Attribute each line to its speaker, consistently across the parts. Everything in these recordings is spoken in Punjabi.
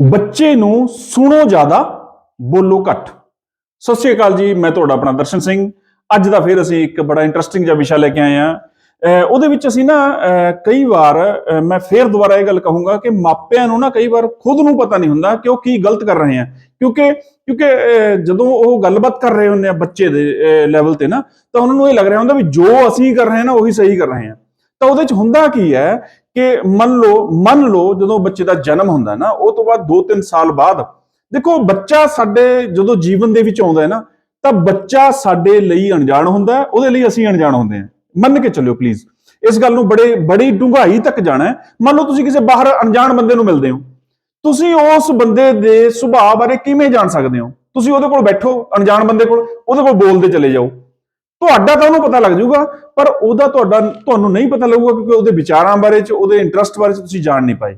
Speaker 1: ਬੱਚੇ ਨੂੰ ਸੁਣੋ ਜ਼ਿਆਦਾ ਬੋਲੋ ਘੱਟ। ਸਤਿ ਸ਼੍ਰੀ ਅਕਾਲ ਜੀ ਮੈਂ ਤੁਹਾਡਾ ਆਪਣਾ ਦਰਸ਼ਨ ਸਿੰਘ। ਅੱਜ ਦਾ ਫਿਰ ਅਸੀਂ ਇੱਕ ਬੜਾ ਇੰਟਰਸਟਿੰਗ ਜਿਹਾ ਵਿਸ਼ਾ ਲੈ ਕੇ ਆਏ ਆ ਉਹਦੇ ਵਿੱਚ ਅਸੀਂ ਨਾ ਅਹ, ਕਈ ਵਾਰ ਮੈਂ ਫੇਰ ਦੁਬਾਰਾ ਇਹ ਗੱਲ ਕਹੂੰਗਾ ਕਿ ਮਾਪਿਆਂ ਨੂੰ ਨਾ ਕਈ ਵਾਰ ਖੁਦ ਨੂੰ ਪਤਾ ਨਹੀਂ ਹੁੰਦਾ ਕਿ ਉਹ ਕੀ ਗਲਤ ਕਰ ਰਹੇ ਆ। ਕਿਉਂਕਿ ਕਿਉਂਕਿ ਅਹ, ਜਦੋਂ ਉਹ ਗੱਲਬਾਤ ਕਰ ਰਹੇ ਹੁੰਦੇ ਆ ਬੱਚੇ ਦੇ ਲੈਵਲ ਤੇ ਨਾ ਤਾਂ ਉਹਨਾਂ ਨੂੰ ਇਹ ਲੱਗ ਰਿਹਾ ਹੁੰਦਾ ਵੀ ਜੋ ਅਸੀਂ ਕਰ ਰਹੇ ਹਾਂ ਨਾ ਉਹੀ ਸਹੀ ਕਰ ਰਹੇ ਹਾਂ ਤਾਂ ਉਹਦੇ ਚ ਹੁੰਦਾ ਕੀ ਹੈ ਕਿ ਮੰਨ ਲਓ ਮੰਨ ਲਓ ਜਦੋਂ ਬੱਚੇ ਦਾ ਜਨਮ ਹੁੰਦਾ ਨਾ, ਉਹ ਤੋਂ ਬਾਅਦ 2-3 ਸਾਲ ਬਾਅਦ, ਦੇਖੋ ਬੱਚਾ ਸਾਡੇ ਜਦੋਂ ਜੀਵਨ ਦੇ ਵਿੱਚ ਆਉਂਦਾ ਹੈ ਨਾ, ਤਾਂ ਬੱਚਾ ਸਾਡੇ ਲਈ ਅਣਜਾਣ ਹੁੰਦਾ ਉਹਦੇ ਲਈ ਅਸੀਂ ਅਣਜਾਣ ਹੁੰਦੇ ਹਾਂ। ਮੰਨ ਕੇ ਚੱਲਿਓ ਪਲੀਜ਼ ਇਸ ਗੱਲ ਨੂੰ ਬੜੇ, ਬੜੀ ਡੂੰਘਾਈ ਤੱਕ ਜਾਣਾ ਮੰਨ ਲਓ ਤੁਸੀਂ ਕਿਸੇ ਬਾਹਰ ਅਣਜਾਣ ਬੰਦੇ ਨੂੰ ਮਿਲਦੇ ਹੋ। ਤੁਸੀਂ ਉਸ ਬੰਦੇ ਦੇ ਸੁਭਾਅ ਬਾਰੇ ਕਿਵੇਂ ਜਾਣ ਸਕਦੇ ਹੋ? ਤੁਸੀਂ ਉਹਦੇ ਕੋਲ ਬੈਠੋ, ਅਣਜਾਣ ਬੰਦੇ ਕੋਲ, ਉਹਦੇ ਕੋਲ ਬੋਲਦੇ ਚਲੇ ਜਾਓ। ਤੁਹਾਡਾ ਤਾਂ ਉਹਨੂੰ ਪਤਾ ਲੱਗ ਜਾਊਗਾ, ਪਰ ਉਹਦਾ ਤੁਹਾਡਾ ਤੁਹਾਨੂੰ ਨਹੀਂ ਪਤਾ ਲੱਗੂਗਾ ਕਿਉਂਕਿ ਉਹਦੇ ਵਿਚਾਰਾਂ ਬਾਰੇ ਚ, ਉਹਦੇ ਇੰਟਰਸਟ ਬਾਰੇ ਚ ਤੁਸੀਂ ਜਾਣ ਨਹੀਂ ਪਾਏ।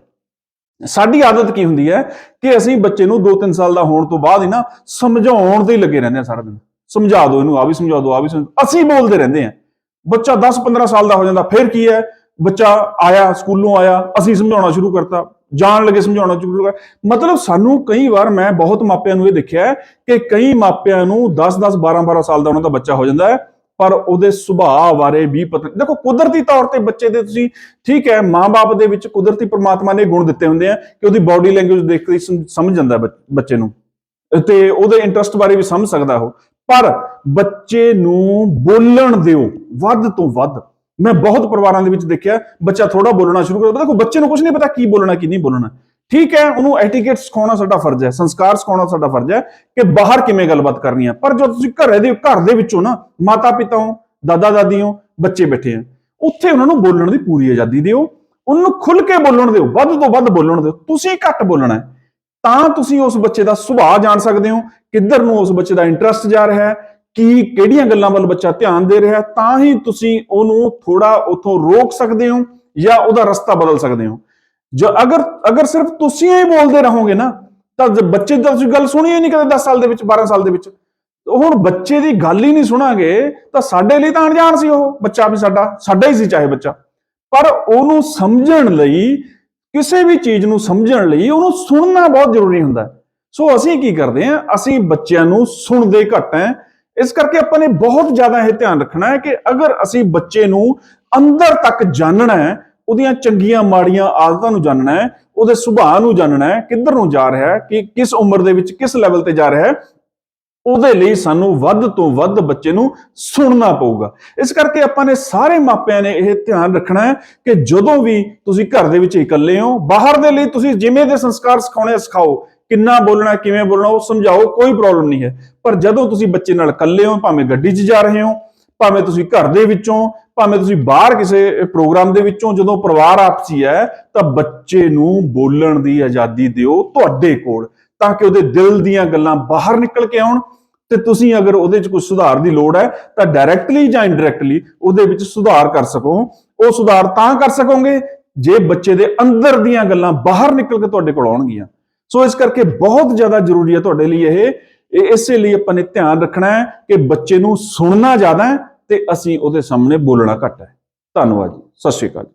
Speaker 1: ਸਾਡੀ ਆਦਤ ਕੀ ਹੁੰਦੀ ਹੈ ਕਿ ਅਸੀਂ ਬੱਚੇ ਨੂੰ 2-3 ਸਾਲ ਦਾ ਹੋਣ ਤੋਂ ਬਾਅਦ ਹੀ ਨਾ ਸਮਝਾਉਣ ਤੇ ਹੀ ਲੱਗੇ ਰਹਿੰਦੇ ਆ ਸਾਰਾ ਦਿਨ। ਸਮਝਾ ਦਿਓ ਇਹਨੂੰ ਆ ਵੀ ਸਮਝਾ ਦਿਓ ਆ ਵੀ ਸਮਝਾ ਅਸੀਂ ਬੋਲਦੇ ਰਹਿੰਦੇ ਆ ਬੱਚਾ 10-15 ਸਾਲ ਦਾ ਹੋ ਜਾਂਦਾ, ਫਿਰ ਕੀ ਹੈ? ਬੱਚਾ ਆਇਆ, ਸਕੂਲੋਂ ਆਇਆ, ਅਸੀਂ ਸਮਝਾਉਣਾ ਸ਼ੁਰੂ ਕਰਤਾ। ਜਾਣ ਲੱਗੇ, ਸਮਝਾਉਣਾ ਸ਼ੁਰੂ ਕਰ ਮਤਲਬ ਸਾਨੂੰ ਕਈ ਵਾਰ ਮੈਂ ਬਹੁਤ ਮਾਪਿਆਂ ਨੂੰ ਇਹ ਦੇਖਿਆ ਕਿ ਕਈ ਮਾਪਿਆਂ ਨੂੰ 10-10 12-12 ਸਾਲ ਦਾ ਉਹਨਾਂ ਦਾ ਬੱਚਾ ਹੋ ਜਾਂਦਾ ਹੈ, ਪਰ ਉਹਦੇ ਸੁਭਾਅ ਬਾਰੇ ਵੀ ਪਤਾ ਦੇਖੋ, ਕੁਦਰਤੀ ਤੌਰ ਤੇ ਬੱਚੇ ਦੇ ਤੁਸੀਂ, ਠੀਕ ਹੈ, ਮਾਂ-ਬਾਪ ਦੇ ਵਿੱਚ ਕੁਦਰਤੀ ਪ੍ਰਮਾਤਮਾ ਨੇ ਗੁਣ ਦਿੱਤੇ ਹੁੰਦੇ ਆ ਕਿ ਉਹਦੀ ਬਾਡੀ ਲੈਂਗੁਏਜ ਦੇਖ ਕੇ ਸਮ- ਸਮਝ ਜਾਂਦਾ ਹੈ ਬੱਚੇ ਨੂੰ। ਤੇ ਉਹਦੇ ਇੰਟਰਸਟ ਬਾਰੇ ਵੀ ਸਮਝ ਸਕਦਾ ਉਹ। ਪਰ ਬੱਚੇ ਨੂੰ ਬੋਲਣ ਦਿਓ, ਵੱਧ ਤੋਂ ਵੱਧ। ਮੈਂ ਬਹੁਤ ਪਰਿਵਾਰਾਂ ਦੇ ਵਿੱਚ ਦੇਖਿਆ, ਬੱਚਾ ਥੋੜਾ ਬੋਲਣਾ ਸ਼ੁਰੂ ਕਰਦਾ ਦੇਖੋ ਬੱਚੇ ਨੂੰ ਕੁਝ ਨਹੀਂ ਪਤਾ ਕੀ ਬੋਲਣਾ, ਕੀ ਨਹੀਂ ਬੋਲਣਾ। ਠੀਕ ਹੈ, ਉਹਨੂੰ ਐਟੀਕੇਟ ਸਿਖਾਉਣਾ ਸਾਡਾ ਫਰਜ਼ ਹੈ, ਸੰਸਕਾਰ ਸਿਖਾਉਣਾ ਸਾਡਾ ਫਰਜ਼ ਹੈ ਕਿ ਬਾਹਰ ਕਿਵੇਂ ਗੱਲਬਾਤ ਕਰਨੀ ਹੈ। ਪਰ ਜਦੋਂ ਤੁਸੀਂ ਘਰੇ ਦੇ, ਘਰ ਦੇ ਵਿੱਚੋਂ ਨਾ ਮਾਤਾ ਪਿਤਾ ਹੋ ਦਾਦਾ ਦਾਦੀ ਹੋ, ਬੱਚੇ ਬੈਠੇ ਆ, ਉੱਥੇ ਉਹਨਾਂ ਨੂੰ ਬੋਲਣ ਦੀ ਪੂਰੀ ਆਜ਼ਾਦੀ ਦਿਓ, ਉਹਨੂੰ ਖੁੱਲ ਕੇ ਬੋਲਣ ਦਿਓ, ਵੱਧ ਤੋਂ ਵੱਧ ਬੋਲਣ ਦਿਓ, ਤੁਸੀਂ ਘੱਟ ਬੋਲਣਾ ਹੈ। ਤਾਂ ਤੁਸੀਂ ਉਸ ਬੱਚੇ ਦਾ ਸੁਭਾਅ ਜਾਣ ਸਕਦੇ ਹੋ, ਕਿੱਧਰ ਨੂੰ ਉਸ ਬੱਚੇ ਦਾ ਇੰਟਰਸਟ ਜਾ ਰਿਹਾ ਹੈ ਕੀ, ਕਿਹੜੀਆਂ ਗੱਲਾਂ ਵੱਲ ਬੱਚਾ ਧਿਆਨ ਦੇ ਰਿਹਾ? ਤਾਂ ਹੀ ਤੁਸੀਂ ਉਹਨੂੰ ਥੋੜਾ ਉਥੋਂ ਰੋਕ ਸਕਦੇ ਹੋ ਜਾਂ ਉਹਦਾ ਰਸਤਾ ਬਦਲ ਸਕਦੇ ਹੋ। ਜੋ ਅਗਰ ਅਗਰ ਸਿਰਫ ਤੁਸੀਂ ਹੀ ਬੋਲਦੇ ਰਹੋਗੇ ਨਾ, ਤਾਂ ਬੱਚੇ ਦਾ ਤੁਸੀਂ ਗੱਲ ਸੁਣੀ ਹੀ ਨਹੀਂ ਕਦੇ 10 ਸਾਲ ਦੇ ਵਿੱਚ 12 ਸਾਲ ਦੇ ਵਿੱਚ। ਹੁਣ ਬੱਚੇ ਦੀ ਗੱਲ ਹੀ ਨਹੀਂ ਸੁਣਾਂਗੇ, ਤਾਂ ਸਾਡੇ ਲਈ ਤਾਂ ਅਣਜਾਣ ਸੀ ਉਹ, ਬੱਚਾ ਵੀ ਸਾਡਾ ਸਾਡਾ ਹੀ ਸੀ ਚਾਹੇ ਬੱਚਾ। ਪਰ ਉਹਨੂੰ ਸਮਝਣ ਲਈ, ਕਿਸੇ ਵੀ ਚੀਜ਼ ਨੂੰ ਸਮਝਣ ਲਈ ਉਹਨੂੰ ਸੁਣਨਾ ਬਹੁਤ ਜ਼ਰੂਰੀ ਹੁੰਦਾ। ਸੋ ਅਸੀਂ ਕੀ ਕਰਦੇ ਹਾਂ, ਅਸੀਂ ਬੱਚਿਆਂ ਨੂੰ ਸੁਣਦੇ ਘੱਟ ਹੈ ਇਸ ਕਰਕੇ ਆਪਾਂ ਨੇ ਬਹੁਤ ਜ਼ਿਆਦਾ ਇਹ ਧਿਆਨ ਰੱਖਣਾ ਹੈ ਕਿ ਅਗਰ ਅਸੀਂ ਬੱਚੇ ਨੂੰ ਅੰਦਰ ਤੱਕ ਜਾਣਨਾ ਹੈ, ਉਹਦੀਆਂ ਚੰਗੀਆਂ ਮਾੜੀਆਂ ਆਦਤਾਂ ਨੂੰ ਜਾਣਨਾ ਹੈ, ਉਹਦੇ ਸੁਭਾਅ ਨੂੰ ਜਾਣਨਾ ਹੈ, ਕਿੱਧਰ ਨੂੰ ਜਾ ਰਿਹਾ ਹੈ, ਕਿ ਕਿਸ ਉਮਰ ਦੇ ਵਿੱਚ ਕਿਸ ਲੈਵਲ ਤੇ ਜਾ ਰਿਹਾ ਹੈ, ਉਹਦੇ ਲਈ ਸਾਨੂੰ ਵੱਧ ਤੋਂ ਵੱਧ ਬੱਚੇ ਨੂੰ ਸੁਣਨਾ ਪਊਗਾ। ਇਸ ਕਰਕੇ ਆਪਾਂ ਨੇ ਸਾਰੇ ਮਾਪਿਆਂ ਨੇ ਇਹ ਧਿਆਨ ਰੱਖਣਾ ਹੈ ਕਿ ਜਦੋਂ ਵੀ ਤੁਸੀਂ ਘਰ ਦੇ ਵਿੱਚ ਇਕੱਲੇ ਹੋ, ਬਾਹਰ ਦੇ ਲਈ ਤੁਸੀਂ ਜਿਵੇਂ ਦੇ ਸੰਸਕਾਰ ਸਿਖਾਉਣੇ ਸਿਖਾਓ। ਕਿੰਨਾ ਬੋਲਣਾ, ਕਿਵੇਂ ਬੋਲਣਾ, ਉਹ ਸਮਝਾਓ, ਕੋਈ ਪ੍ਰੋਬਲਮ ਨਹੀਂ ਹੈ। ਪਰ ਜਦੋਂ ਤੁਸੀਂ ਬੱਚੇ ਨਾਲ ਇਕੱਲੇ ਹੋ, ਭਾਵੇਂ ਗੱਡੀ 'ਚ ਜਾ ਰਹੇ ਹੋ, ਭਾਵੇਂ ਤੁਸੀਂ ਘਰ ਦੇ ਵਿੱਚੋਂ, ਭਾਵੇਂ ਤੁਸੀਂ ਬਾਹਰ ਕਿਸੇ ਪ੍ਰੋਗਰਾਮ ਦੇ ਵਿੱਚੋਂ, ਜਦੋਂ ਪਰਿਵਾਰ ਆਪਸੀ ਹੈ, ਤਾਂ ਬੱਚੇ ਨੂੰ ਬੋਲਣ ਦੀ ਆਜ਼ਾਦੀ ਦਿਓ ਤੁਹਾਡੇ ਕੋਲ, ਤਾਂ ਕਿ ਉਹਦੇ ਦਿਲ ਦੀਆਂ ਗੱਲਾਂ ਬਾਹਰ ਨਿਕਲ ਕੇ ਆਉਣ। ਤੇ ਤੁਸੀਂ ਅਗਰ ਉਹਦੇ 'ਚ ਕੁਝ ਸੁਧਾਰ ਦੀ ਲੋੜ ਹੈ, ਤਾਂ ਡਾਇਰੈਕਟਲੀ ਜਾਂ ਇਨਡਾਇਰੈਕਟਲੀ ਉਹਦੇ ਵਿੱਚ ਸੁਧਾਰ ਕਰ ਸਕੋ। ਉਹ ਸੁਧਾਰ ਤਾਂ ਕਰ ਸਕੋਗੇ, ਜੇ ਬੱਚੇ ਦੇ ਅੰਦਰ ਦੀਆਂ ਗੱਲਾਂ ਬਾਹਰ ਨਿਕਲ ਕੇ ਤੁਹਾਡੇ ਕੋਲ ਆਉਣਗੀਆਂ। ਸੋ ਇਸ ਕਰਕੇ ਬਹੁਤ ਜ਼ਿਆਦਾ ਜ਼ਰੂਰੀ ਹੈ ਤੁਹਾਡੇ ਲਈ ਇਹ ਇਸੇ ਲਈ ਆਪਾਂ ਨੇ ਧਿਆਨ ਰੱਖਣਾ ਹੈ ਕਿ ਬੱਚੇ ਨੂੰ ਸੁਣਨਾ ਜ਼ਿਆਦਾ ਹੈ ਤੇ ਅਸੀਂ ਉਹਦੇ ਸਾਹਮਣੇ ਬੋਲਣਾ ਘੱਟ ਹੈ। ਧੰਨਵਾਦ ਜੀ। ਸਤਿ ਸ਼੍ਰੀ ਅਕਾਲ